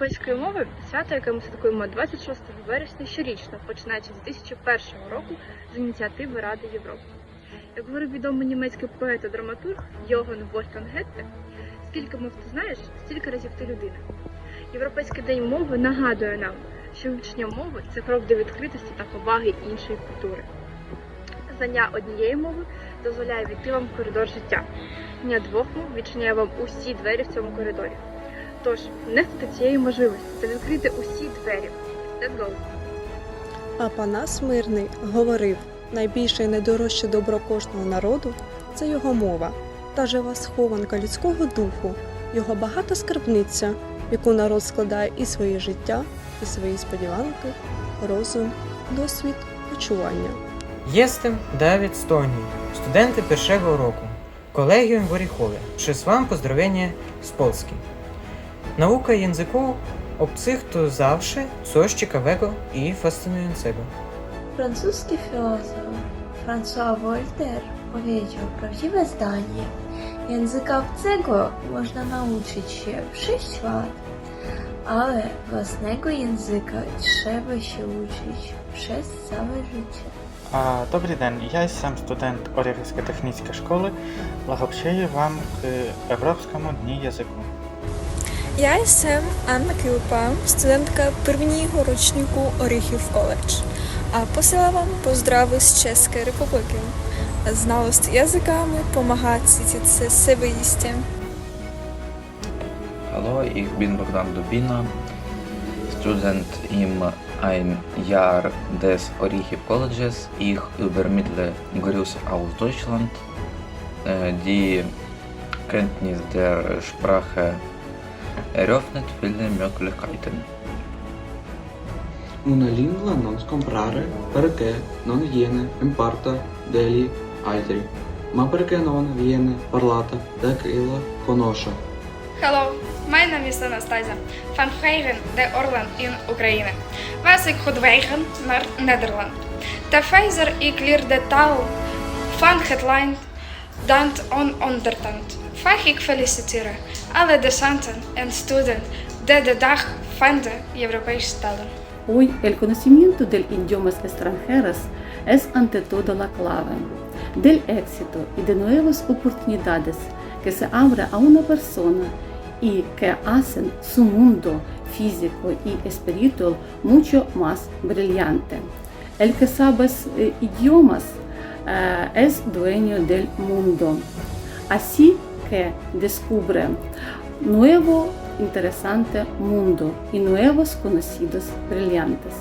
європейської мови свято, яке ми святкуємо 26 вересня щорічно, починаючи з 2001 року з ініціативи Ради Європи. Як говорив відомий німецький поет та драматург Йоган Вольфганг Гетте, скільки мов ти знаєш, стільки разів ти людина. Європейський день мови нагадує нам, що вивчення мови це крок до відкритості та поваги іншої культури. Знання однієї мови дозволяє війти вам в коридор життя. Знання двох мов відчиняє вам усі двері в цьому коридорі. Тож, нехтуйте цієї можливості та відкрити усі двері. Let's go! А Панас Мирний говорив: найбільше і найдорожче добро кожного народу це його мова та жива схованка людського духу, його багата скарбниця, яку народ складає і своє життя, і свої сподіванки, розум, досвід, почування. Jestem Dawid Stoni, studentem pierwszego roku, kolegium w Orechowie. Przysyłam pozdrowienie z Polski. Nauka języków obcych to zawsze coś ciekawego i fascynującego. Francuski filozof François Voltaire powiedział prawdziwe zdanie. Języka obcego można nauczyć się w 6 lat, ale własnego języka trzeba się uczyć przez całe życie. А, Добрий день, я сам студент Оріхівської технічної школи. Благопщаю вам к Європейському дні язику. Я jestem Anna Kilpa, studentka pierwszego roczniku Orychów College, a posyłam wam pozdrawy z Czeskiej Republiki. Znalost językami pomaga citić swoiste. Hallo, ich bin Bogdan Dubina, Student im ein Jahr des Orichiv Colleges. Ich übermittle Grüße aus Deutschland. Äh, Die Kenntnis der Sprache eröffnet viele Möglichkeiten. Una lingua non comprare perché non viene imparta dagli altri, ma perché non viene parlata da chi la conosce. Hello, my name is Anastasia van Vegen de Orland in Oekraïne. Was ik goed wegen naar Nederland. De ik leer de taal van het land dat onondertand. Mag ik feliciteren alle docenten en studenten die de dag van de Europese talen. Hoy el conocimiento del idiomas extranjeros es ante todo la clave del éxito y de nuevas oportunidades que se abre a una persona y que hacen su mundo físico y espiritual mucho más brillante. El que sabe eh, idiomas eh, Э, es dueño del mundo, así que descubre nuevo interesante mundo y nuevos conocidos brillantes.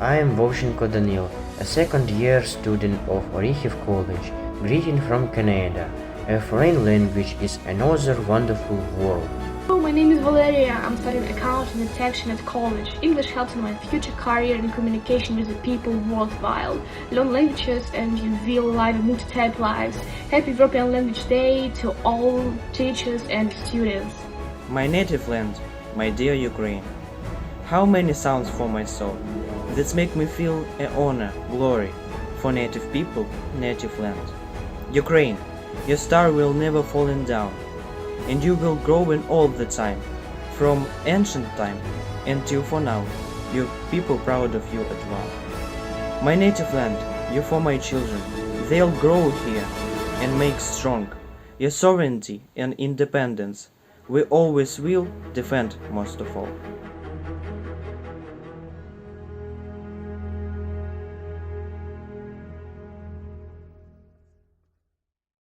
I am Vovchenko Danil, a second year student of Orechiv College, greeting from Canada. A foreign language is another wonderful world. Name is Valeria. I'm studying accounting and taxation at college. English helps in my future career in communication with the people worldwide. Learn languages and you will live multi-type lives. Happy European Language Day to all teachers and students. My native land, my dear Ukraine. How many sounds for my soul that make me feel a honor, glory for native people, native land. Ukraine, your star will never falling down, and you will grow in all the time, from ancient time until for now. Your people proud of you at one. My native land, you for my children, they'll grow here and make strong. Your sovereignty and independence we always will defend most of all.